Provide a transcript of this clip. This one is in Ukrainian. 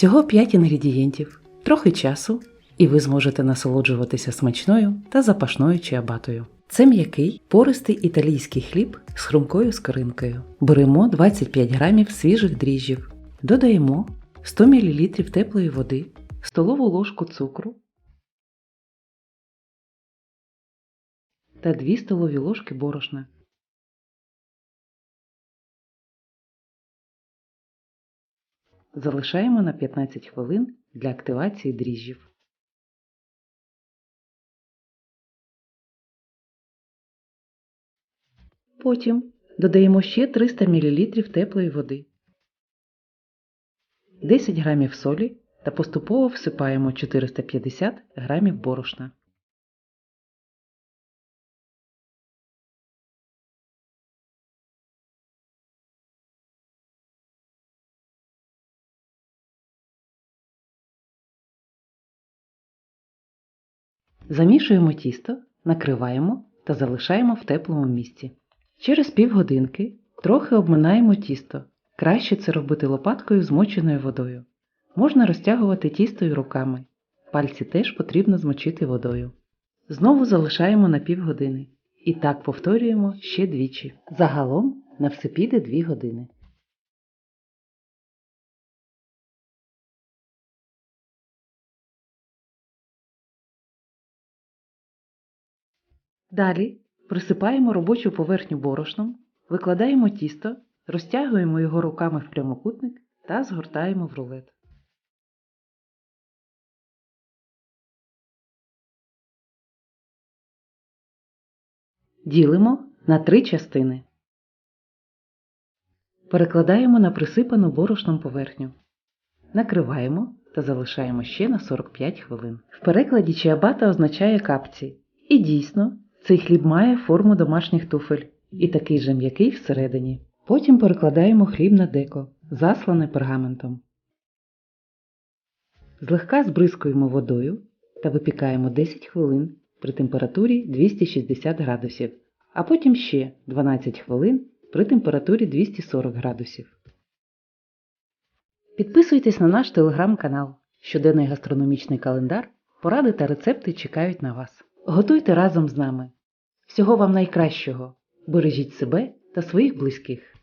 Всього 5 інгредієнтів, трохи часу, і ви зможете насолоджуватися смачною та запашною чиабатою. Це м'який, пористий італійський хліб з хрумкою скоринкою. Беремо 25 грамів свіжих дріжджів, додаємо 100 мл теплої води, столову ложку цукру та 2 столові ложки борошна. Залишаємо на 15 хвилин для активації дріжджів. Потім додаємо ще 300 мл теплої води, 10 г солі та поступово всипаємо 450 г борошна. Замішуємо тісто, накриваємо та залишаємо в теплому місці. Через півгодинки трохи обминаємо тісто. Краще це робити лопаткою змоченою водою. Можна розтягувати тісто і руками. Пальці теж потрібно змочити водою. Знову залишаємо на півгодини. І так повторюємо ще двічі. Загалом на все піде 2 години. Далі присипаємо робочу поверхню борошном, викладаємо тісто, розтягуємо його руками в прямокутник та згортаємо в рулет. Ділимо на три частини. Перекладаємо на присипану борошном поверхню. Накриваємо та залишаємо ще на 45 хвилин. В перекладі чиабата означає капці. І дійсно, цей хліб має форму домашніх туфель і такий же м'який всередині. Потім перекладаємо хліб на деко, заслане пергаментом. Злегка збризкуємо водою та випікаємо 10 хвилин при температурі 260 градусів, а потім ще 12 хвилин при температурі 240 градусів. Підписуйтесь на наш телеграм-канал. Щоденний гастрономічний календар, поради та рецепти чекають на вас. Готуйте разом з нами. Всього вам найкращого! Бережіть себе та своїх близьких.